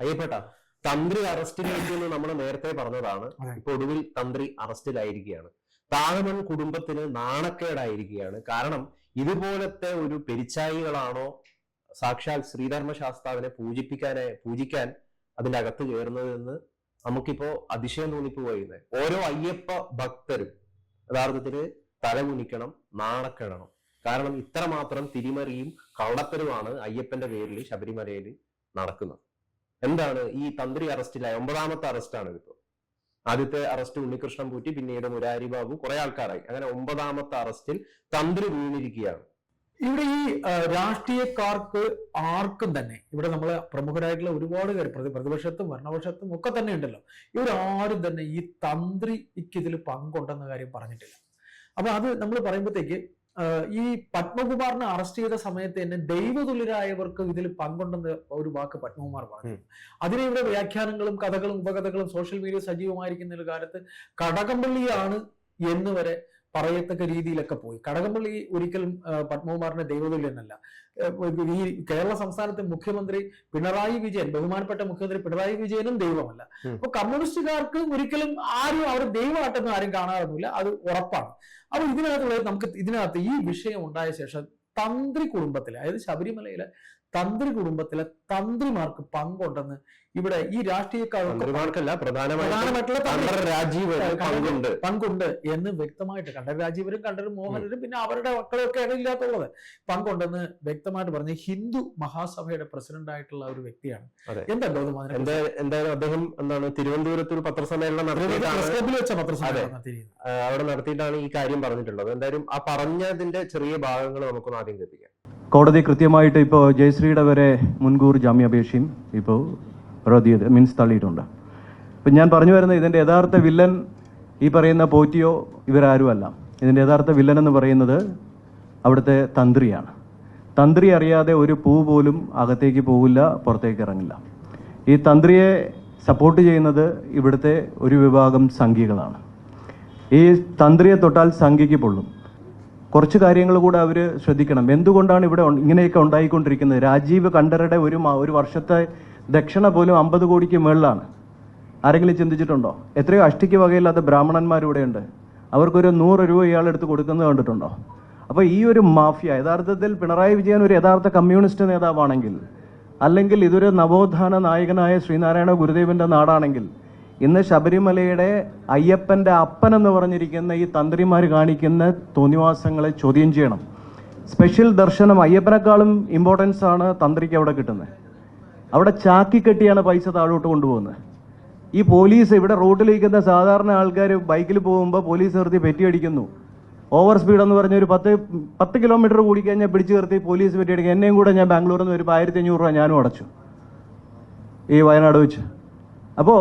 അയ്യപ്പേട്ട തന്ത്രി അറസ്റ്റിലായിരിക്കും എന്ന് നമ്മൾ നേരത്തെ പറഞ്ഞതാണ്. ഇപ്പൊ ഒടുവിൽ തന്ത്രി അറസ്റ്റിലായിരിക്കുകയാണ് താഴമൺ കുടുംബത്തിന് നാണക്കേടായിരിക്കുകയാണ്. കാരണം ഇതുപോലത്തെ ഒരു പെരിച്ചായികളാണോ സാക്ഷാൽ ശ്രീധർമ്മ ശാസ്താവിനെ പൂജിപ്പിക്കാനെ പൂജിക്കാൻ അതിന്റെ അകത്ത് കയറുന്നതെന്ന് നമുക്കിപ്പോ അതിശയം തോന്നിപ്പോയിരുന്നത് ഓരോ അയ്യപ്പ ഭക്തരും യഥാർത്ഥത്തിൽ തലകുനിക്കണം നാണക്കെടണം. കാരണം ഇത്രമാത്രം തിരിമറിയും കള്ളത്തരുമാണ് അയ്യപ്പന്റെ പേരിൽ ശബരിമലയിൽ നടക്കുന്നത്. എന്താണ് ഈ തന്ത്രി അറസ്റ്റിലായ ഒമ്പതാമത്തെ അറസ്റ്റാണ് ഇതിപ്പോ ആദ്യത്തെ അറസ്റ്റ് ഉണ്ണികൃഷ്ണൻ പൂറ്റി പിന്നീട് മുരാരി ബാബു കുറെ ആൾക്കാരായി. അങ്ങനെ ഒമ്പതാമത്തെ അറസ്റ്റിൽ തന്ത്രി വീണിരിക്കുകയാണ്. ഇവിടെ ഈ രാഷ്ട്രീയക്കാർക്ക് ആർക്കും തന്നെ ഇവിടെ നമ്മൾ പ്രമുഖരായിട്ടുള്ള ഒരുപാട് പേര് പ്രതി പ്രതിപക്ഷത്തും ഭരണപക്ഷത്തും ഒക്കെ തന്നെ ഉണ്ടല്ലോ. ഇവരാരും തന്നെ ഈ തന്ത്രിക്ക് ഇതിൽ പങ്കുണ്ടെന്ന കാര്യം പറഞ്ഞിട്ടില്ല. അപ്പൊ അത് നമ്മൾ പറയുമ്പോഴത്തേക്ക് ഈ പത്മകുമാറിനെ അറസ്റ്റ് ചെയ്ത സമയത്ത് തന്നെ ദൈവതുല്യരായവർക്ക് ഇതിൽ പങ്കുണ്ടെന്ന് ഒരു വാക്ക് പത്മകുമാർ പറഞ്ഞു. അതിനെ ഇവിടെ വ്യാഖ്യാനങ്ങളും കഥകളും ഉപകഥകളും സോഷ്യൽ മീഡിയ സജീവമായിരിക്കുന്ന ഒരു കാലത്ത് കടകംപള്ളിയാണ് എന്ന് വരെ പറയത്തക്ക രീതിയിലൊക്കെ പോയി. കടകംപള്ളി ഒരിക്കലും പത്മകുമാറിന്റെ ദൈവതുല്യനല്ല. ഈ കേരള സംസ്ഥാനത്തെ മുഖ്യമന്ത്രി പിണറായി വിജയൻ ബഹുമാനപ്പെട്ട മുഖ്യമന്ത്രി പിണറായി വിജയനും ദൈവമല്ല. അപ്പൊ കമ്മ്യൂണിസ്റ്റുകാർക്ക് ഒരിക്കലും ആരും അവർ ദൈവമായിട്ടൊന്നും ആരും കാണാറൊന്നുമില്ല. അത് ഉറപ്പാണ്. അപ്പൊ ഇതിനകത്തുള്ള നമുക്ക് ഇതിനകത്ത് ഈ വിഷയം ഉണ്ടായ ശേഷം തന്ത്രി കുടുംബത്തിലെ അതായത് ശബരിമലയിലെ തന്ത്രി കുടുംബത്തിലെ തന്ത്രിമാർക്ക് പങ്കുണ്ടെന്ന് ഇവിടെ ഈ രാഷ്ട്രീയക്കാർക്കല്ല പ്രധാനമായിട്ടുള്ള രാജീവ് പങ്കുണ്ട്. പങ്കുണ്ട് എന്ന് വ്യക്തമായിട്ട് കണ്ടർ രാജീവരും കണ്ടർ മോഹനരും പിന്നെ അവരുടെ മക്കളൊക്കെയാണ് ഇല്ലാത്തുള്ളത്. പങ്കുണ്ടെന്ന് വ്യക്തമായിട്ട് പറഞ്ഞ് ഹിന്ദു മഹാസഭയുടെ പ്രസിഡന്റ് ആയിട്ടുള്ള ഒരു വ്യക്തിയാണ്. എന്താ ഗൗതം എന്തായാലും അദ്ദേഹം എന്താണ് തിരുവനന്തപുരത്ത് ഒരു പത്രസമ്മേളനം വെച്ച. പത്രസമ്മേളനം അവിടെ നടത്തിയിട്ടാണ് ഈ കാര്യം പറഞ്ഞിട്ടുള്ളത്. എന്തായാലും ആ പറഞ്ഞതിന്റെ ചെറിയ ഭാഗങ്ങൾ നമുക്കൊന്ന് ആദ്യം കേൾപ്പിക്കാം. കോടതി കൃത്യമായിട്ട് ഇപ്പോൾ ജയശ്രീയുടെ വരെ മുൻകൂർ ജാമ്യാപേക്ഷയും ഇപ്പോൾ റദ്ദ് ചെയ്ത് മീൻസ് തള്ളിയിട്ടുണ്ട്. ഇപ്പം ഞാൻ പറഞ്ഞു വരുന്നത് ഇതിന്റെ യഥാർത്ഥ വില്ലൻ ഈ പറയുന്ന പോറ്റിയോ ഇവരാരുമല്ല. ഇതിന്റെ യഥാർത്ഥ വില്ലൻ എന്ന് പറയുന്നത് അവിടുത്തെ തന്ത്രിയാണ്. തന്ത്രി അറിയാതെ ഒരു പൂ പോലും അകത്തേക്ക് പോകില്ല പുറത്തേക്ക് ഇറങ്ങില്ല. ഈ തന്ത്രിയെ സപ്പോർട്ട് ചെയ്യുന്നത് ഇവിടുത്തെ ഒരു വിഭാഗം സംഘികളാണ്. ഈ തന്ത്രിയെ തൊട്ടാൽ സംഘിക്ക് പൊള്ളും. കുറച്ച് കാര്യങ്ങൾ കൂടെ അവർ ശ്രദ്ധിക്കണം. എന്തുകൊണ്ടാണ് ഇവിടെ ഇങ്ങനെയൊക്കെ ഉണ്ടായിക്കൊണ്ടിരിക്കുന്നത്? രാജീവ് കണ്ടറുടെ ഒരു ഒരു വർഷത്തെ ദക്ഷിണ പോലും അമ്പത് കോടിക്ക് മുകളിലാണ് ആരെങ്കിലും ചിന്തിച്ചിട്ടുണ്ടോ? എത്രയോ അഷ്ടിക്ക് വകയില്ലാത്ത ബ്രാഹ്മണന്മാർ ഇവിടെയുണ്ട്. അവർക്കൊരു നൂറ് രൂപ ഇയാൾ എടുത്ത് കൊടുക്കുന്നത് കണ്ടിട്ടുണ്ടോ? അപ്പോൾ ഈ ഒരു മാഫിയ യഥാർത്ഥത്തിൽ പിണറായി വിജയൻ ഒരു യഥാർത്ഥ കമ്മ്യൂണിസ്റ്റ് നേതാവാണെങ്കിൽ അല്ലെങ്കിൽ ഇതൊരു നവോത്ഥാന നായകനായ ശ്രീനാരായണ ഗുരുദേവന്റെ നാടാണെങ്കിൽ ഇന്ന് ശബരിമലയുടെ അയ്യപ്പന്റെ അപ്പൻ എന്ന് പറഞ്ഞിരിക്കുന്ന ഈ തന്ത്രിമാർ കാണിക്കുന്ന തോന്നിവാസങ്ങളെ ചോദ്യം ചെയ്യണം. സ്പെഷ്യൽ ദർശനം അയ്യപ്പനേക്കാളും ഇമ്പോർട്ടൻസ് ആണ് തന്ത്രിക്ക് അവിടെ കിട്ടുന്നത്. അവിടെ ചാക്കി കെട്ടിയാണ് പൈസ താഴോട്ട് കൊണ്ടുപോകുന്നത്. ഈ പോലീസ് ഇവിടെ റോഡിലിരിക്കുന്ന സാധാരണ ആൾക്കാർ ബൈക്കിൽ പോകുമ്പോൾ പോലീസ് നിർത്തി പെറ്റിയടിക്കുന്നു ഓവർ സ്പീഡ് എന്ന് പറഞ്ഞ ഒരു പത്ത് പത്ത് കിലോമീറ്റർ കൂടി കഴിഞ്ഞാൽ പിടിച്ചു നിർത്തി പോലീസ് പെറ്റിയടിക്കും എന്നെയും കൂടെ ഞാൻ ബാംഗ്ലൂരിൽ നിന്ന് വരുമ്പോൾ ആയിരത്തി അഞ്ഞൂറ് രൂപ ഞാനും അടച്ചു. ഈ വയനാട് വെച്ച്. അപ്പോൾ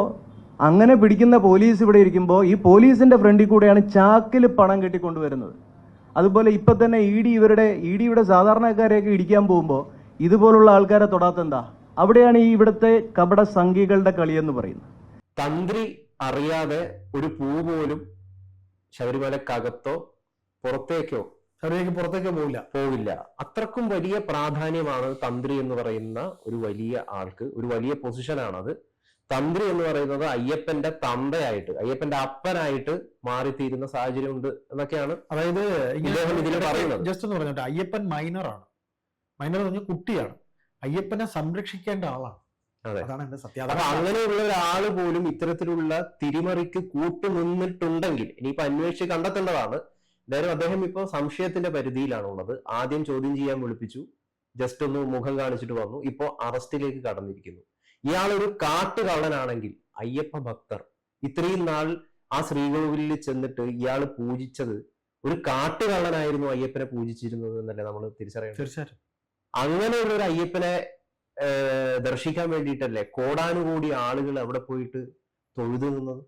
അങ്ങനെ പിടിക്കുന്ന പോലീസ് ഇവിടെ ഇരിക്കുമ്പോൾ ഈ പോലീസിന്റെ ഫ്രണ്ടിൽ കൂടെയാണ് ചാക്കിൽ പണം കെട്ടിക്കൊണ്ടുവരുന്നത്. അതുപോലെ ഇപ്പൊ തന്നെ ഇ ഡി ഇവരുടെ ഇ ഡിയുടെ സാധാരണക്കാരെയൊക്കെ ഇടിക്കാൻ പോകുമ്പോൾ ഇതുപോലുള്ള ആൾക്കാരെ തൊടാത്തെന്താ അവിടെയാണ് ഈ ഇവിടുത്തെ കപട സംഘികളുടെ കളി എന്ന് പറയുന്നത്. തന്ത്രി അറിയാതെ ഒരു പൂ പോലും ശബരിമലക്കകത്തോ പുറത്തേക്കോ ശബരിമലയ്ക്ക് പുറത്തേക്കോ പോവില്ല. പോവില്ല. അത്രക്കും വലിയ പ്രാധാന്യമാണ് തന്ത്രി എന്ന് പറയുന്ന ഒരു വലിയ ആൾക്ക് ഒരു വലിയ പൊസിഷനാണത്. തന്ത്രി എന്ന് പറയുന്നത് അയ്യപ്പന്റെ തന്തയായിട്ട് അയ്യപ്പന്റെ അപ്പനായിട്ട് മാറിത്തീരുന്ന സാഹചര്യം ഉണ്ട് എന്നൊക്കെയാണ് അതായത് ഇദ്ദേഹം ഇതിൽ പറയുന്നത്. ജസ്റ്റ് എന്ന് പറഞ്ഞോട്ടെ. അയ്യപ്പൻ മൈനറാണ് മൈനർ എന്ന് പറഞ്ഞാൽ കുട്ടിയാണ്. അയ്യപ്പനെ സംരക്ഷിക്കേണ്ട ആളാണ്. അതാണ് എന്റെ സത്യം. അപ്പൊ അങ്ങനെയുള്ള ഒരാൾ പോലും ഇത്തരത്തിലുള്ള തിരിമറിക്ക് കൂട്ടുനിന്നിട്ടുണ്ടെങ്കിൽ ഇനിയിപ്പോ അന്വേഷിച്ച് കണ്ടെത്തേണ്ടതാണ്. എന്തായാലും അദ്ദേഹം ഇപ്പൊ സംശയത്തിന്റെ പരിധിയിലാണ് ഉള്ളത് ആദ്യം ചോദ്യം ചെയ്യാൻ വിളിപ്പിച്ചു. ജസ്റ്റ് ഒന്ന് മുഖം കാണിച്ചിട്ട് വന്നു. ഇപ്പോ അറസ്റ്റിലേക്ക് കടന്നിരിക്കുന്നു. ഇയാൾ ഒരു കാട്ടുകള്ളനാണെങ്കിൽ അയ്യപ്പ ഭക്തർ. ഇത്രയും നാൾ ആ ശ്രീകോവിലിൽ ചെന്നിട്ട് ഇയാൾ പൂജിച്ചത് ഒരു കാട്ടുകള്ളനായിരുന്നു അയ്യപ്പനെ പൂജിച്ചിരുന്നത് എന്നല്ലേ നമ്മൾ തിരിച്ചറിയണം തീർച്ചയായിട്ടും. അങ്ങനെ ഒരു അയ്യപ്പനെ ദർശിക്കാൻ വേണ്ടിയിട്ടല്ലേ കോടാനുകൂടി ആളുകൾ അവിടെ പോയിട്ട് തൊഴുതു നിന്നത്?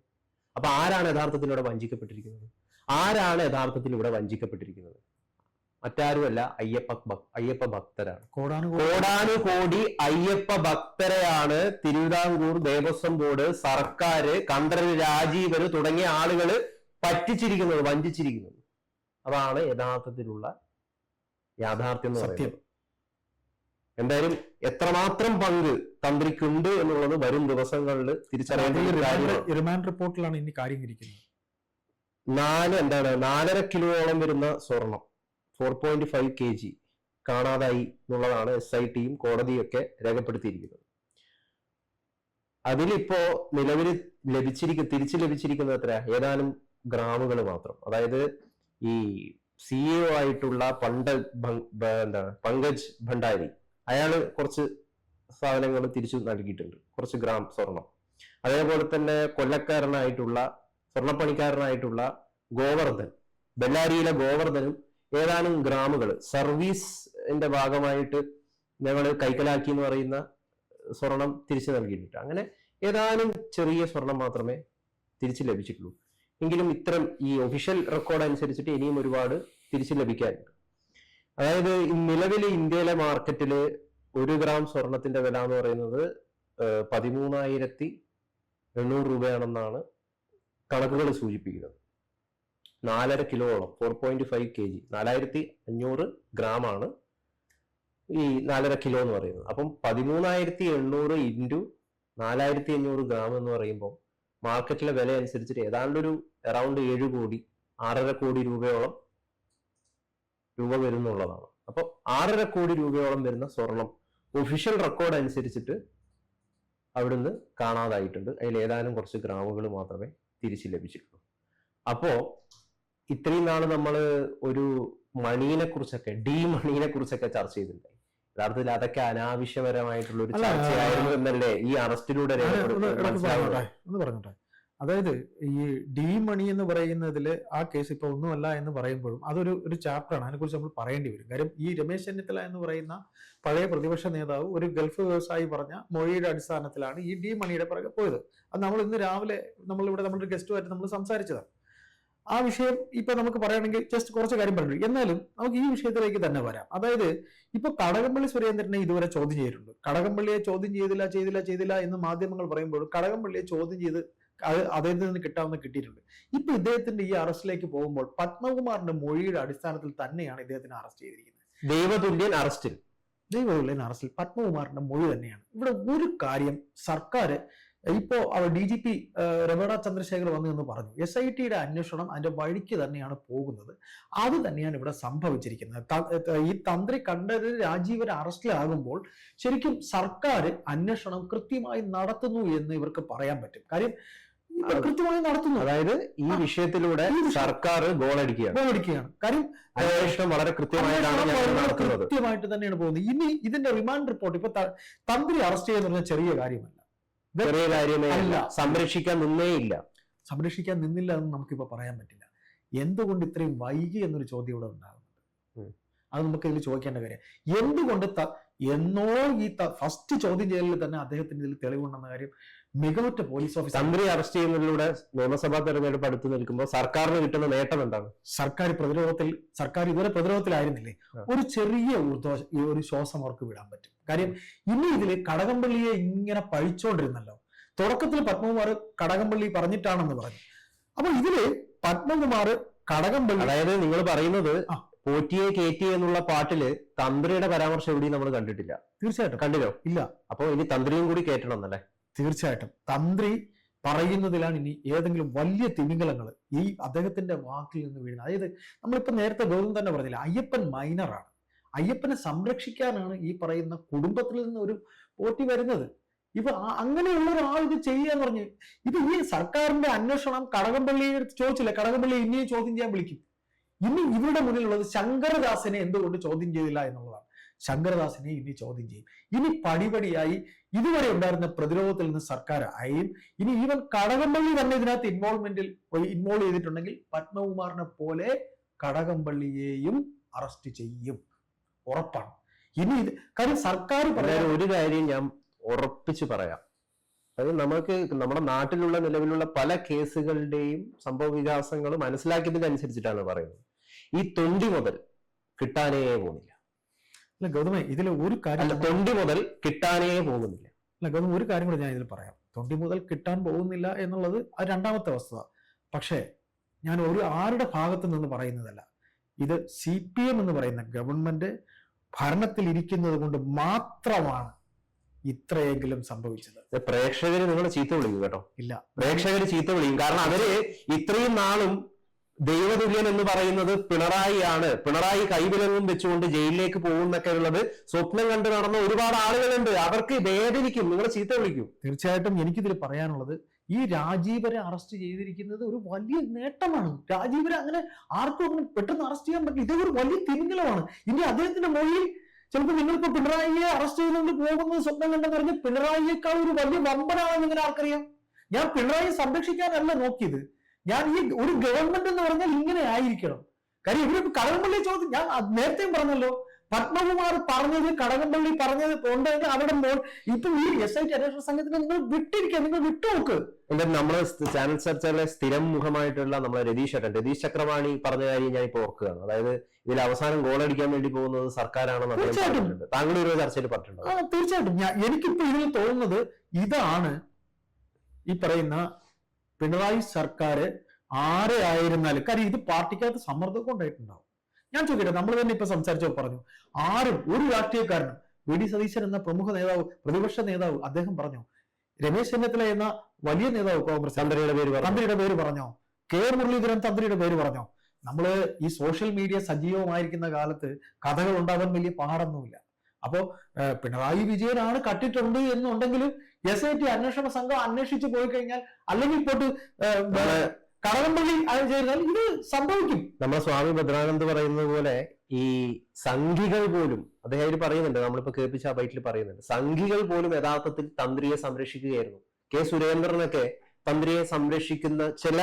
അപ്പൊ ആരാണ് യഥാർത്ഥത്തിൽ ഇവിടെ വഞ്ചിക്കപ്പെട്ടിരിക്കുന്നത്? ആരാണ് യഥാർത്ഥത്തിൽ ഇവിടെ വഞ്ചിക്കപ്പെട്ടിരിക്കുന്നത്? മറ്റാരുമല്ല അയ്യപ്പ അയ്യപ്പ ഭക്തരാണ്. കോടാനുകോടി. അയ്യപ്പ ഭക്തരെയാണ് തിരുവിതാംകൂർ ദേവസ്വം ബോർഡ് സർക്കാർ കണ്ഠരര് രാജീവര് തുടങ്ങിയ ആളുകൾ പറ്റിച്ചിരിക്കുന്നത് വഞ്ചിച്ചിരിക്കുന്നത്. അതാണ് യഥാർത്ഥത്തിലുള്ള യാഥാർത്ഥ്യം എന്ന് സത്യം. എന്തായാലും എത്രമാത്രം പങ്ക് തന്ത്രിക്കുണ്ട് എന്നുള്ളത് വരും ദിവസങ്ങളിൽ തിരിച്ചറിയേണ്ട റിമാൻഡ് റിപ്പോർട്ടിലാണ് ഇനി കാര്യം ഇരിക്കുന്നത് നാല് എന്താണ് നാലര കിലോയോളം വരുന്ന സ്വർണം. Four point five K G കാണാതായി എന്നുള്ളതാണ് എസ് ഐ ടിയും കോടതിയൊക്കെ രേഖപ്പെടുത്തിയിരിക്കുന്നത്. അതിലിപ്പോ നിലവിൽ ലഭിച്ചിരിക്കുന്ന തിരിച്ചു ലഭിച്ചിരിക്കുന്നത് എത്ര ഏതാനും ഗ്രാമുകൾ മാത്രം. അതായത് ഈ സിഇഒ എ ആയിട്ടുള്ള പണ്ട എന്താ പങ്കജ് ഭണ്ഡാരി അയാൾ കുറച്ച് സാധനങ്ങൾ തിരിച്ചു നൽകിയിട്ടുണ്ട്. കുറച്ച് ഗ്രാം സ്വർണം. അതേപോലെ തന്നെ കൊല്ലക്കാരനായിട്ടുള്ള സ്വർണപ്പണിക്കാരനായിട്ടുള്ള ഗോവർദ്ധൻ ബെല്ലാരിയിലെ ഗോവർദ്ധനും ഏതാനും ഗ്രാമുകൾ. സർവീസിന്റെ ഭാഗമായിട്ട് ഞങ്ങൾ കൈക്കലാക്കി എന്ന് പറയുന്ന സ്വർണം തിരിച്ചു നൽകിയിട്ടുണ്ട്. അങ്ങനെ ഏതാനും ചെറിയ സ്വർണം മാത്രമേ തിരിച്ചു ലഭിച്ചിട്ടുള്ളൂ. എങ്കിലും ഇത്തരം ഈ ഒഫീഷ്യൽ റെക്കോർഡ് അനുസരിച്ചിട്ട് ഇനിയും ഒരുപാട് തിരിച്ചു ലഭിക്കാനുണ്ട്. അതായത് നിലവിൽ ഇന്ത്യയിലെ മാർക്കറ്റിൽ ഒരു ഗ്രാം സ്വർണത്തിന്റെ വില എന്ന് പറയുന്നത് പതിമൂന്നായിരത്തി എണ്ണൂറ് രൂപയാണെന്നാണ് കണക്കുകൾ സൂചിപ്പിക്കുന്നത്. നാലര കിലോയോളം four point five K G നാലായിരത്തി അഞ്ഞൂറ് ഗ്രാമാണ് ഈ നാലര കിലോ എന്ന് പറയുന്നത്. അപ്പം പതിമൂന്നായിരത്തി എണ്ണൂറ് ഇന്റു നാലായിരത്തി അഞ്ഞൂറ് ഗ്രാം എന്ന് പറയുമ്പോൾ മാർക്കറ്റിലെ വില അനുസരിച്ചിട്ട് ഏതാണ്ട് ഒരു അറൗണ്ട് ഏഴ് കോടി ആറര കോടി രൂപയോളം രൂപ വരുന്നുള്ളതാണ്. അപ്പോൾ ആറര കോടി രൂപയോളം വരുന്ന സ്വർണം ഒഫീഷ്യൽ റെക്കോർഡ് അനുസരിച്ചിട്ട് അവിടുന്ന് കാണാതായിട്ടുണ്ട്. അതിൽ ഏതാനും കുറച്ച് ഗ്രാമുകൾ മാത്രമേ തിരിച്ചു ലഭിച്ചിട്ടുള്ളൂ. അപ്പോ ഇത്രയും നാൾ നമ്മൾ ഒരു മണീനെ കുറിച്ചൊക്കെ ഡി മണീനെ കുറിച്ചൊക്കെ ചർച്ച ചെയ്തിട്ടുണ്ടായി യഥാർത്ഥത്തിൽ അതൊക്കെ അനാവശ്യപരമായിട്ടുള്ള ഒരു ചർച്ചയായിരുന്നു എന്നല്ലേ ഈ അറസ്റ്റിലൂടെ ഒന്ന് പറഞ്ഞോട്ടെ അതായത് ഈ ഡി മണി എന്ന് പറയുന്നതിൽ ആ കേസ് ഇപ്പൊ ഒന്നുമല്ല എന്ന് പറയുമ്പോഴും അതൊരു ഒരു ചാപ്റ്ററാണ്. അതിനെക്കുറിച്ച് നമ്മൾ പറയേണ്ടി വരും. കാര്യം ഈ രമേശ് ചെന്നിത്തല എന്ന് പറയുന്ന പഴയ പ്രതിപക്ഷ നേതാവ് ഒരു ഗൾഫ് വ്യവസായി പറഞ്ഞ മൊഴിയുടെ അടിസ്ഥാനത്തിലാണ് ഈ ഡി മണിയുടെ പുറകെ പോയത്. അത് നമ്മൾ ഇന്ന് രാവിലെ നമ്മൾ നമ്മളിവിടെ നമ്മുടെ ഗസ്റ്റുമായിട്ട് നമ്മൾ സംസാരിച്ചതാണ്. ആ വിഷയം ഇപ്പൊ നമുക്ക് പറയുകയാണെങ്കിൽ ജസ്റ്റ് കുറച്ച് കാര്യം പറഞ്ഞു. എന്നാലും നമുക്ക് ഈ വിഷയത്തിലേക്ക് തന്നെ വരാം. അതായത് ഇപ്പൊ കടകംപള്ളി സുരേന്ദ്രനെ ഇതുവരെ ചോദ്യം ചെയ്തിട്ടുണ്ട്. കടകംപള്ളിയെ ചോദ്യം ചെയ്തില്ല ചെയ്തില്ല ചെയ്തില്ല എന്ന് മാധ്യമങ്ങൾ പറയുമ്പോൾ കടകംപള്ളിയെ ചോദ്യം ചെയ്ത് അത് അദ്ദേഹത്തിൽ നിന്ന് കിട്ടാവുന്ന കിട്ടിയിട്ടുണ്ട്. ഇപ്പൊ ഇദ്ദേഹത്തിന്റെ ഈ അറസ്റ്റിലേക്ക് പോകുമ്പോൾ പത്മകുമാറിന്റെ മൊഴിയുടെ അടിസ്ഥാനത്തിൽ തന്നെയാണ് ഇദ്ദേഹത്തിന് അറസ്റ്റ് ചെയ്തിരിക്കുന്നത്. ദൈവതുല്യൻ അറസ്റ്റിൽ. ദൈവതുല്യൻ അറസ്റ്റിൽ പത്മകുമാറിന്റെ മൊഴി തന്നെയാണ്. ഇവിടെ ഒരു കാര്യം സർക്കാർ ഇപ്പോ അവർ ഡി ജി പി രമേണ ചന്ദ്രശേഖർ വന്നു എന്ന് പറഞ്ഞു. എസ് ഐ ടിയുടെ അന്വേഷണം അതിന്റെ വഴിക്ക് തന്നെയാണ് പോകുന്നത്. അത് തന്നെയാണ് ഇവിടെ സംഭവിച്ചിരിക്കുന്നത്. ഈ തന്ത്രി കണ്ടത് രാജീവൻ അറസ്റ്റിലാകുമ്പോൾ ശരിക്കും സർക്കാർ അന്വേഷണം കൃത്യമായി നടത്തുന്നു എന്ന് ഇവർക്ക് പറയാൻ പറ്റും. കാര്യം കൃത്യമായി നടത്തുന്നു. അതായത് ഈ വിഷയത്തിലൂടെ സർക്കാർ ഗോളടിക്കുകയാണ്. ഉപയോഗിക്കുകയാണ് കാര്യം അന്വേഷണം വളരെ കൃത്യമായിട്ടാണ് കൃത്യമായിട്ട് തന്നെയാണ് പോകുന്നത്. ഇനി ഇതിന്റെ റിമാൻഡ് റിപ്പോർട്ട്. ഇപ്പൊ തന്ത്രി അറസ്റ്റ് ചെയ്യുന്ന ചെറിയ കാര്യമല്ല. ചെറിയ കാര്യമേ അല്ല. സംരക്ഷിക്കാൻ നിന്നേ ഇല്ല. സംരക്ഷിക്കാൻ നിന്നില്ല എന്ന് നമുക്കിപ്പോ പറയാൻ പറ്റില്ല. എന്തുകൊണ്ട് ഇത്രയും വൈകി എന്നൊരു ചോദ്യം ഇവിടെ ഉണ്ടാകുന്നുണ്ട്. അത് നമുക്ക് ഇതിൽ ചോദിക്കേണ്ട കാര്യം. എന്തുകൊണ്ട് എന്നോ ഈ ഫസ്റ്റ് ചോദ്യം ചെയ്യലിൽ തന്നെ അദ്ദേഹത്തിന് ഇതിൽ തെളിവുണ്ടെന്ന കാര്യം മികവുറ്റ പോലീസ് ഓഫീസർ തന്ത്രി അറസ്റ്റ് ചെയ്യുന്നതിലൂടെ നിയമസഭാ തെരഞ്ഞെടുപ്പ് അടുത്ത് നിൽക്കുമ്പോൾ സർക്കാരിന് കിട്ടുന്ന നേട്ടം എന്താണ്? സർക്കാർ പ്രതിരോധത്തിൽ സർക്കാർ ഇതുവരെ പ്രതിരോധത്തിലായിരുന്നില്ലേ? ഒരു ചെറിയ ഊർധ്വ ഒരു ശ്വാസം അവർക്ക് വിടാൻ പറ്റും. കാര്യം ഇനി ഇതിൽ കടകംപള്ളിയെ ഇങ്ങനെ പഴിച്ചോണ്ടിരുന്നല്ലോ. തുടക്കത്തിൽ പത്മകുമാർ കടകംപള്ളി പറഞ്ഞിട്ടാണെന്ന് പറഞ്ഞു. അപ്പൊ ഇതിൽ പത്മകുമാർ കടകംപള്ളി അതായത് നിങ്ങൾ പറയുന്നത്. പോറ്റിയെ കേറ്റി എന്നുള്ള പാട്ടിൽ തന്ത്രിയുടെ പരാമർശം എവിടെയും നമ്മൾ കണ്ടിട്ടില്ല. തീർച്ചയായിട്ടും. കണ്ടില്ലോ? ഇല്ല. അപ്പൊ ഇനി തന്ത്രിയും കൂടി കേട്ടണം എന്നല്ലേ? തീർച്ചയായിട്ടും. തന്ത്രി പറയുന്നതിലാണ് ഇനി ഏതെങ്കിലും വലിയ തിമിംഗലങ്ങൾ ഈ അദ്ദേഹത്തിന്റെ വാക്കിൽ നിന്ന് വീഴുന്നത്. അതായത് നമ്മളിപ്പോ നേരത്തെ ഗൗതം തന്നെ പറഞ്ഞില്ല അയ്യപ്പൻ മൈനറാണ് അയ്യപ്പനെ സംരക്ഷിക്കാനാണ് ഈ പറയുന്ന കുടുംബത്തിൽ നിന്ന് ഒരു പോറ്റി വരുന്നത്. ഇപ്പൊ അങ്ങനെയുള്ള ഒരാൾ ഇത് ചെയ്യാന്ന് പറഞ്ഞ് ഇത് ഈ സർക്കാരിന്റെ അന്വേഷണം കടകംപള്ളിയെ ചോദിച്ചില്ല കടകംപള്ളി ഇനിയും ചോദ്യം ചെയ്യാൻ വിളിക്കും. ഇനി ഇവരുടെ മുന്നിലുള്ളത് ശങ്കരദാസിനെ എന്തുകൊണ്ട് ചോദ്യം ചെയ്തില്ല എന്നുള്ളതാണ്. ശങ്കരദാസിനെ ഇനി ചോദ്യം ചെയ്യും. ഇനി പടിപടിയായി ഇതുവരെ ഉണ്ടായിരുന്ന പ്രതിരോധത്തിൽ നിന്ന് സർക്കാർ അയയും. ഇനി ഈവൻ കടകംപള്ളി തന്നെ ഇതിനകത്ത് ഇൻവോൾവ്മെന്റിൽ ഇൻവോൾവ് ചെയ്തിട്ടുണ്ടെങ്കിൽ പത്മകുമാറിനെ പോലെ കടകംപള്ളിയെയും അറസ്റ്റ് ചെയ്യും. ഉറപ്പാണ്. ഇനി ഇത് കാര്യം സർക്കാർ പറയാൻ ഒരു കാര്യം ഞാൻ ഉറപ്പിച്ചു പറയാം. അതായത് നമുക്ക് നമ്മുടെ നാട്ടിലുള്ള നിലവിലുള്ള പല കേസുകളുടെയും സംഭവ വികാസങ്ങൾ മനസ്സിലാക്കിയതിനനുസരിച്ചിട്ടാണ് പറയുന്നത്. ഈ തൊണ്ടി മുതൽ കിട്ടാനേ പോകുന്നില്ല. അല്ല ഗൗതമേ ഇതിൽ ഒരു കാര്യം തൊണ്ടി മുതൽ കിട്ടാനേ പോകുന്നില്ല. അല്ല ഗൗതം ഒരു കാര്യം കൂടി ഞാൻ ഇതിൽ പറയാം. തൊണ്ടി മുതൽ കിട്ടാൻ പോകുന്നില്ല എന്നുള്ളത് അത് രണ്ടാമത്തെ വസ്തുത. പക്ഷേ ഞാൻ ഒരു ആരുടെ ഭാഗത്ത് നിന്ന് പറയുന്നതല്ല. ഇത് സി പി എം എന്ന് പറയുന്ന ഗവൺമെന്റ് ഭരണത്തിൽ ഇരിക്കുന്നത് കൊണ്ട് മാത്രമാണ് ഇത്രയെങ്കിലും സംഭവിച്ചത്. പ്രേക്ഷകര് നിങ്ങൾ ചീത്ത വിളിക്കും കേട്ടോ. ഇല്ല. പ്രേക്ഷകര് ചീത്ത വിളിക്കും. കാരണം അവർ ഇത്രയും നാളും ദൈവതുല്യൻ എന്ന് പറയുന്നത് പിണറായിയാണ്. പിണറായി കൈവിലങ്ങും വെച്ചുകൊണ്ട് ജയിലിലേക്ക് പോകുന്നൊക്കെ ഉള്ളത് സ്വപ്നം കണ്ട് നടന്ന ഒരുപാട് ആളുകളുണ്ട്. അവർക്ക് വേദനിക്കും. നിങ്ങൾ ചീത്ത വിളിക്കും. തീർച്ചയായിട്ടും എനിക്കിതിൽ പറയാനുള്ളത് ഈ രാജീവരെ അറസ്റ്റ് ചെയ്തിരിക്കുന്നത് ഒരു വലിയ നേട്ടമാണ്. രാജീവരെ അങ്ങനെ ആർക്കും പെട്ടെന്ന് അറസ്റ്റ് ചെയ്യാൻ പറ്റില്ല. ഇതൊരു വലിയ തിമിംഗലമാണ്. ഇനി അദ്ദേഹത്തിന്റെ മൊഴിയിൽ ചിലപ്പോൾ നിങ്ങളിപ്പോ പിണറായിയെ അറസ്റ്റ് ചെയ്തുകൊണ്ട് പോകുന്നത് സ്വപ്നം കണ്ടെന്ന് പറഞ്ഞ് പിണറായിയേക്കാൾ ഒരു വലിയ വമ്പനാണെന്ന് ഇങ്ങനെ ആർക്കറിയാം? ഞാൻ പിണറായിയെ സംരക്ഷിക്കാനല്ല നോക്കിയത്. ഞാൻ ഈ ഒരു ഗവൺമെന്റ് എന്ന് പറഞ്ഞാൽ ഇങ്ങനെ ആയിരിക്കണം. കാര്യം ഇവർ കടകംപള്ളി ചോദ്യം ഞാൻ നേരത്തെയും പറഞ്ഞല്ലോ. പത്മകുമാർ പറഞ്ഞത് കടകംപള്ളി പറഞ്ഞത് ഉണ്ടെങ്കിൽ അവരുടെ മോൾ ഇപ്പൊ ഈ എസ് ഐ ടി അന്വേഷണ സംഘത്തിന് നിങ്ങൾ വിട്ടിരിക്കുക നിങ്ങൾ വിട്ടുനോക്ക്. എന്റെ നമ്മൾ ചാനൽ ചർച്ചയിലെ സ്ഥിരം മുഖമായിട്ടുള്ള നമ്മളെ രതീഷ് ചേട്ടൻ രതീഷ് ചക്രവാണി പറഞ്ഞ കാര്യം ഞാൻ ഇപ്പൊ ഓർക്കുകയാണ്. അതായത് ഇതിൽ അവസാനം ഗോൾ അടിക്കാൻ വേണ്ടി പോകുന്നത് സർക്കാരാണെന്ന് തീർച്ചയായിട്ടും. താങ്കൾ ഒരു ചർച്ചയിൽ പറഞ്ഞിട്ടുണ്ടോ? തീർച്ചയായിട്ടും. എനിക്കിപ്പോ ഇതിൽ തോന്നുന്നത് ഇതാണ് ഈ പറയുന്ന പിണറായി സർക്കാർ ആരെ ആയിരുന്നാലും കാര്യം ഇത് പാർട്ടിക്കകത്ത് സമ്മർദ്ദമൊക്കെ ഉണ്ടായിട്ടുണ്ടാവും ഞാൻ ചോദിക്കട്ടെ നമ്മൾ തന്നെ ഇപ്പൊ സംസാരിച്ചോ പറഞ്ഞു ആരും ഒരു രാഷ്ട്രീയക്കാരനും വി ഡി സതീശൻ എന്ന പ്രമുഖ നേതാവ് പ്രതിപക്ഷ നേതാവ് അദ്ദേഹം പറഞ്ഞു രമേശ് ചെന്നിത്തല എന്ന വലിയ നേതാവ് കോൺഗ്രസ് തന്ത്രിയുടെ പേര് തന്ത്രിയുടെ പേര് പറഞ്ഞോ കെ മുരളീധരൻ തന്ത്രിയുടെ പേര് പറഞ്ഞോ. നമ്മൾ ഈ സോഷ്യൽ മീഡിയ സജീവമായിരിക്കുന്ന കാലത്ത് കഥകൾ ഉണ്ടാവാൻ വലിയ പാടൊന്നുമില്ല. അപ്പോ പിണറായി വിജയനാണ് കട്ടിട്ടുണ്ട് എന്നുണ്ടെങ്കിൽ എസ് ഐ ടി അന്വേഷണ സംഘം അന്വേഷിച്ചു പോയി കഴിഞ്ഞാൽ അല്ലെങ്കിൽ പോട്ട് കടകംപള്ളി ചേർന്നാൽ ഇത് സംഭവിക്കും. നമ്മുടെ സ്വാമി ഭദ്രാനന്ദ് പറയുന്നത് പോലെ ഈ സംഘികൾ പോലും അദ്ദേഹം പറയുന്നുണ്ട് നമ്മളിപ്പോ കേൾപ്പിച്ച ആ ബൈറ്റിൽ പറയുന്നുണ്ട് സംഘികൾ പോലും യഥാർത്ഥത്തിൽ തന്ത്രിയെ സംരക്ഷിക്കുകയായിരുന്നു. കെ സുരേന്ദ്രനൊക്കെ തന്ത്രിയെ സംരക്ഷിക്കുന്ന ചില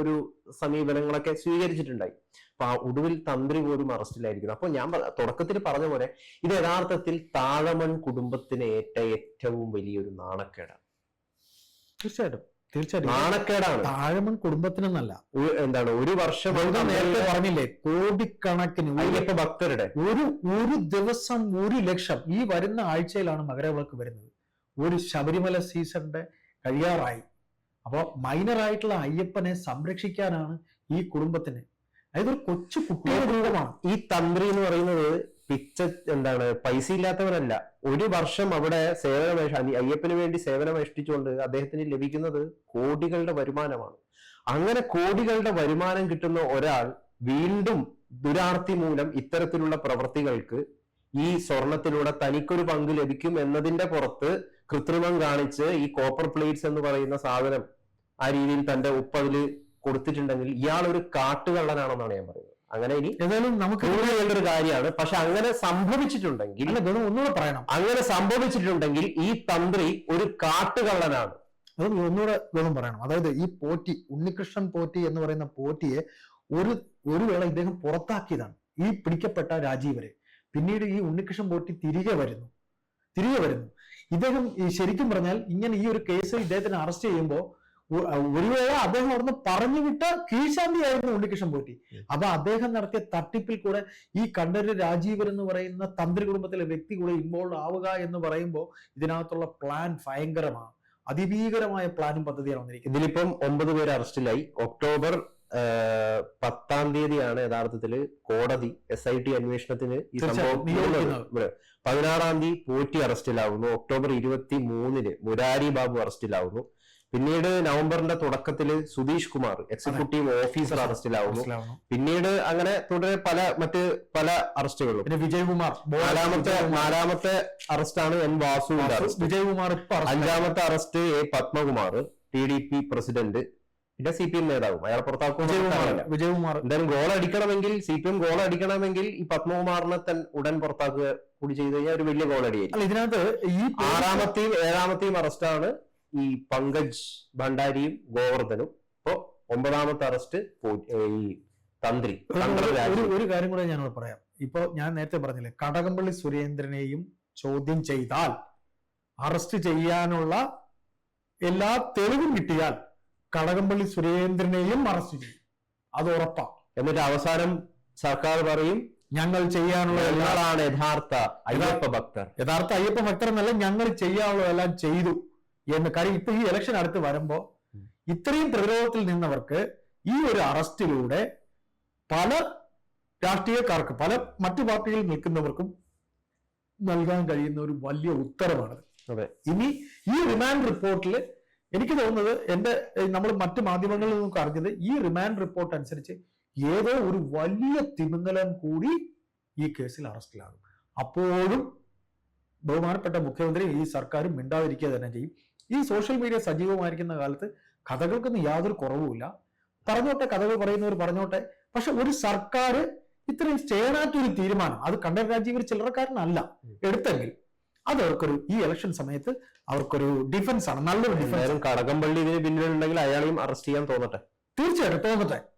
ഒരു സമീപനങ്ങളൊക്കെ സ്വീകരിച്ചിട്ടുണ്ടായി. ഒടുവിൽ തന്ത്രി പോലും അറസ്റ്റിലായിരിക്കുന്നു. അപ്പൊ ഞാൻ തുടക്കത്തിൽ പറഞ്ഞ പോലെ ഇത് യഥാർത്ഥത്തിൽ താഴമൺ കുടുംബത്തിന് ഏറ്റ ഏറ്റവും വലിയൊരു നാണക്കേടാണ്. തീർച്ചയായിട്ടും. തീർച്ചയായിട്ടും. നാണക്കേടാണ്. താഴമൺ കുടുംബത്തിനെന്നല്ല. എന്താണ് ഒരു വർഷം നേരത്തെ പറഞ്ഞില്ലേ കോടിക്കണക്കിന് അയ്യപ്പ ഭക്തരുടെ. ഒരു ഒരു ദിവസം ഒരു ലക്ഷം ഈ വരുന്ന ആഴ്ചയിലാണ് മകരവിളക്ക് വരുന്നത്. ഒരു ശബരിമല സീസണിന്റെ കഴിയാറായി. അപ്പോ മൈനറായിട്ടുള്ള അയ്യപ്പനെ സംരക്ഷിക്കാനാണ് ഈ കുടുംബത്തിന് അതായത് ഒരു കൊച്ചു കുട്ടിയുടെ രൂപമാണ്? ഈ തന്ത്രി എന്ന് പറയുന്നത് പിച്ച എന്താണ് പൈസ ഇല്ലാത്തവരല്ല ഒരു വർഷം അവിടെ സേവനം അയ്യപ്പന് വേണ്ടി സേവനം അനുഷ്ഠിച്ചുകൊണ്ട് അദ്ദേഹത്തിന് ലഭിക്കുന്നത് കോടികളുടെ വരുമാനമാണ്. അങ്ങനെ കോടികളുടെ വരുമാനം കിട്ടുന്ന ഒരാൾ വീണ്ടും ദുരാർത്തി മൂലം ഇത്തരത്തിലുള്ള പ്രവൃത്തികൾക്ക് ഈ സ്വർണത്തിലൂടെ തനിക്കൊരു പങ്ക് ലഭിക്കും എന്നതിന്റെ പുറത്ത് കൃത്രിമം കാണിച്ച് ഈ കോപ്പർ പ്ലേറ്റ്സ് എന്ന് പറയുന്ന സാധനം ആ രീതിയിൽ തന്റെ ഉപ്പ് അതിൽ കൊടുത്തിട്ടുണ്ടെങ്കിൽ ഇയാൾ ഒരു കാട്ടുകള്ളനാണെന്നാണ് ഞാൻ പറയുന്നത്. അങ്ങനെ ഇനി ഏതായാലും നമുക്ക് ചെയ്യേണ്ട ഒരു കാര്യമാണ്. പക്ഷെ അങ്ങനെ സംഭവിച്ചിട്ടുണ്ടെങ്കിൽ ഒന്നുകൂടെ പറയണം. അങ്ങനെ സംഭവിച്ചിട്ടുണ്ടെങ്കിൽ ഈ തന്ത്രി ഒരു കാട്ടുകള്ളനാണ്. അത് ഒന്നുകൂടെ വേണം പറയണം. അതായത് ഈ പോറ്റി ഉണ്ണികൃഷ്ണൻ പോറ്റി എന്ന് പറയുന്ന പോറ്റിയെ ഒരു ഒരു വേള ഇദ്ദേഹം പുറത്താക്കിയതാണ്. ഈ പിടിക്കപ്പെട്ട രാജീവരെ. പിന്നീട് ഈ ഉണ്ണികൃഷ്ണൻ പോറ്റി തിരികെ വരുന്നു. തിരികെ വരുന്നു. ഇദ്ദേഹം ശരിക്കും പറഞ്ഞാൽ ഇങ്ങനെ ഈ ഒരു കേസ് ഇദ്ദേഹത്തിന് അറസ്റ്റ് ചെയ്യുമ്പോൾ ഒരു വേള അദ്ദേഹം അവിടുന്ന് പറഞ്ഞു വിട്ട കീഴ്ശാന്തിയായിരുന്നു ഉണ്ണികൃഷ്ണൻ പോറ്റി. അപ്പൊ അദ്ദേഹം നടത്തിയ തട്ടിപ്പിൽ കൂടെ ഈ കണ്ഠര് രാജീവൻ എന്ന് പറയുന്ന തന്ത്രി കുടുംബത്തിലെ വ്യക്തി കൂടെ ഇൻവോൾവ് ആവുക എന്ന് പറയുമ്പോൾ ഇതിനകത്തുള്ള പ്ലാൻ ഭയങ്കരമാണ്. അതിഭീകരമായ പ്ലാനും പദ്ധതിയാണ് വന്നിരിക്കുന്നത്. ഇതിലിപ്പം ഒമ്പത് പേര് അറസ്റ്റിലായി. ഒക്ടോബർ പത്താം തീയതിയാണ് യഥാർത്ഥത്തിൽ കോടതി എസ് ഐ ടി അന്വേഷണത്തിന് ഈ സംഭവം പതിനാറാം തീയതി പോറ്റി അറസ്റ്റിലാവുന്നു. ഒക്ടോബർ ഇരുപത്തി മൂന്നിന് മുരാരി ബാബു അറസ്റ്റിലാവുന്നു. പിന്നീട് നവംബറിന്റെ തുടക്കത്തിൽ സുധീഷ് കുമാർ എക്സിക്യൂട്ടീവ് ഓഫീസർ അറസ്റ്റിലാവുന്നു. പിന്നീട് അങ്ങനെ തുടരെ പല മറ്റ് പല അറസ്റ്റുകളും. പിന്നെ വിജയകുമാർ നാലാമത്തെ നാലാമത്തെ അറസ്റ്റാണ് എൻ വാസു വിജയകുമാർ അഞ്ചാമത്തെ arrest A Padmakumar T D B president പിന്നെ സി പി എം നേതാവും. അയാളെ പുറത്താക്കും വിജയകുമാർ എന്തായാലും ഗോൾ അടിക്കണമെങ്കിൽ സി പി എം ഗോൾ അടിക്കണമെങ്കിൽ ഈ പത്മകുമാറിനെ തൻ ഉടൻ പുറത്താക്കുക കൂടി ചെയ്ത് കഴിഞ്ഞാൽ ഒരു വലിയ ഗോൾ അടിയായിരിക്കും അല്ല ഇതിനകത്ത് ഈ ആറാമത്തെയും ഏഴാമത്തെയും അറസ്റ്റാണ് ഈ പങ്കജ് ഭണ്ഡാരിയും ഗോവർദ്ധനും. ഇപ്പോ ഒമ്പതാമത്തെ അറസ്റ്റ് ഈ തന്ത്രി ഒരു- കാര്യം കൂടെ ഞാനോട് പറയാം. ഇപ്പൊ ഞാൻ നേരത്തെ പറഞ്ഞില്ലേ കടകംപള്ളി സുരേന്ദ്രനെയും ചോദ്യം ചെയ്താൽ അറസ്റ്റ് ചെയ്യാനുള്ള എല്ലാ തെളിവും കിട്ടിയാൽ കടകംപള്ളി സുരേന്ദ്രനെയും അറസ്റ്റ് ചെയ്യും. അത് ഉറപ്പാ. എന്നിട്ട് അവസാനം സർക്കാർ പറയും ഞങ്ങൾ ചെയ്യാനുള്ള എല്ലാ ഞങ്ങളാണ് യഥാർത്ഥ അയ്യപ്പ ഭക്തർ. യഥാർത്ഥ അയ്യപ്പ ഭക്തർ എന്നല്ല ഞങ്ങൾ ചെയ്യാനുള്ളതെല്ലാം ചെയ്തു. എന്ന് കാര്യം ഇപ്പൊ ഈ ഇലക്ഷൻ അടുത്ത് വരുമ്പോ. ഇത്രയും പ്രതിരോധത്തിൽ നിന്നവർക്ക് ഈ ഒരു അറസ്റ്റിലൂടെ പല രാഷ്ട്രീയക്കാർക്ക് പല മറ്റു പാർട്ടികളിൽ നിൽക്കുന്നവർക്കും നൽകാൻ കഴിയുന്ന ഒരു വലിയ ഉത്തരവാണത് അതെ. ഇനി ഈ റിമാൻഡ് റിപ്പോർട്ടിൽ എനിക്ക് തോന്നുന്നത് എന്റെ നമ്മൾ മറ്റു മാധ്യമങ്ങളിൽ നിന്നൊക്കെ അറിഞ്ഞത് ഈ റിമാൻഡ് റിപ്പോർട്ട് അനുസരിച്ച് ഏതോ ഒരു വലിയ തിമിംഗലം കൂടി ഈ കേസിൽ അറസ്റ്റിലാകും. അപ്പോഴും ബഹുമാനപ്പെട്ട മുഖ്യമന്ത്രി ഈ സർക്കാരും മിണ്ടാതിരിക്കുക തന്നെ ചെയ്യും. ഈ സോഷ്യൽ മീഡിയ സജീവമായിരിക്കുന്ന കാലത്ത് കഥകൾക്കൊന്നും യാതൊരു കുറവുമില്ല. പറഞ്ഞോട്ടെ കഥകൾ പറയുന്നവർ പറഞ്ഞോട്ടെ. പക്ഷെ ഒരു സർക്കാർ ഇത്രയും ചെയ്യാനാത്തൊരു തീരുമാനം അത് കണ്ടൻ രാജീവ് ഒരു ചില്ലറക്കാരനല്ല. എടുത്തെങ്കിൽ അത് അവർക്കൊരു ഈ ഇലക്ഷൻ സമയത്ത് അവർക്കൊരു ഡിഫൻസ് ആണ്. നല്ലൊരു ഡിഫൻസ് കടകംപള്ളി ഇതിന് പിന്നിലുണ്ടെങ്കിൽ അയാളെയും അറസ്റ്റ് ചെയ്യാൻ തോന്നട്ടെ. തീർച്ചയായിട്ടും തോന്നട്ടെ.